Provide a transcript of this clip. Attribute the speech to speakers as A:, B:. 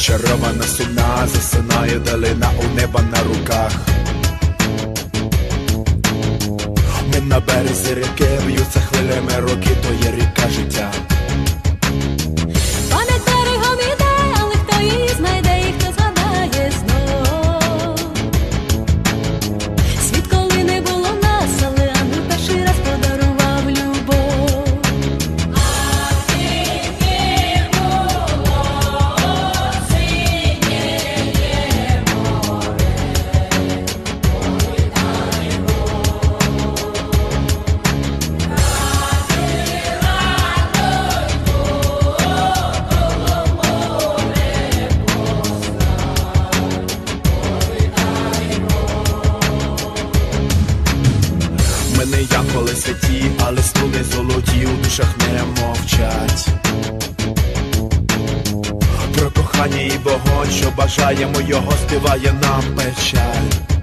A: зачарована сумна, засинає долина у неба на руках. Ми на березі ріки б'ються хвилями роки, янголи але струни золоті у душах не мовчать. Про кохання і вогонь, що бажаємо його, співає нам печаль.